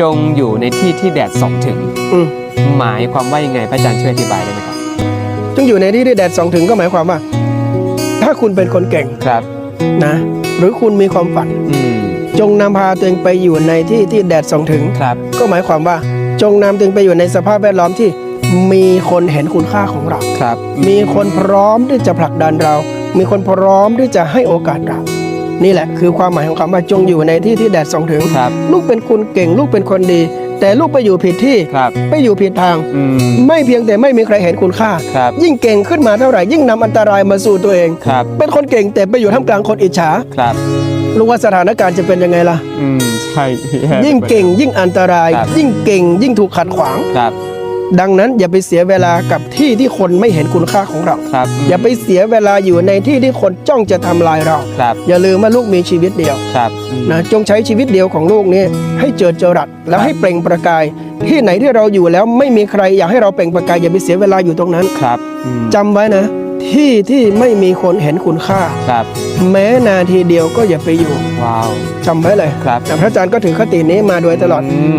จงอยู่ในที่ที่แดดส่องถึง อืมหมายความว่ายังไงพระอาจารย์ช่วยอธิบายได้ไหมครับจงอยู่ในที่ที่แดดส่องถึงก็หมายความว่า ถ้าคุณเป็นคนเก่งครับ นะ หรือคุณมีความฝัน อืมจงนำพาตัวเองไปอยู่ในที่ที่แดดส่องถึง ครับ ก็หมายความว่า จงนำตัวเองไปอยู่ในสภาพแวดล้อมที่มีคนเห็นคุณค่าของเรา ครับมีคนพร้อมที่จะผลักดันเรา มีคนพร้อมที่จะให้โอกาสเรา นี่แหละคือความหมายของคำว่าจงอยู่ในที่ที่แดดส่องถึง ครับ ลูกเป็นคนเก่ง ลูกเป็นคนดี แต่ลูกไปอยู่ผิดที่ครับ ไปอยู่ผิดทาง อืม ไม่เพียงแต่ไม่มีใครเห็นคุณค่า ครับ ยิ่งเก่งขึ้นมาเท่าไหร่ยิ่งนำอันตรายมาสู่ตัวเอง ครับ เป็นคนเก่งแต่ไปอยู่ท่ามกลางคนอิจฉาครับ ลูกว่าสถานการณ์จะเป็นยังไงล่ะ อืม ใช่ยิ่งเก่งยิ่งอันตราย ครับ ยิ่งเก่งยิ่งถูกขัดขวาง ครับ ดังนั้นอย่าไปเสียเวลากับที่ที่คนไม่เห็นคุณค่าของเรา ครับอย่าไปเสียเวลาอยู่ในที่ที่คนจ้องจะทำลายเรา ครับอย่าลืมว่าลูกมีชีวิตเดียวครับอืมนะจงใช้ชีวิตเดียวของลูกนี้ให้เจิดจรัสแล้วให้เปล่งประกาย ที่ไหนที่เราอยู่แล้วไม่มีใครอยากให้เราเปล่งประกายอย่าไปเสียเวลาอยู่ตรงนั้นครับอืมจำไว้นะ ที่ที่ไม่มีคนเห็นคุณค่าครับ แม้นาทีเดียวก็อย่าไปอยู่ว้าวจำไว้เลยครับแต่พระอาจารย์ก็ถือคตินี้มาโดยตลอดม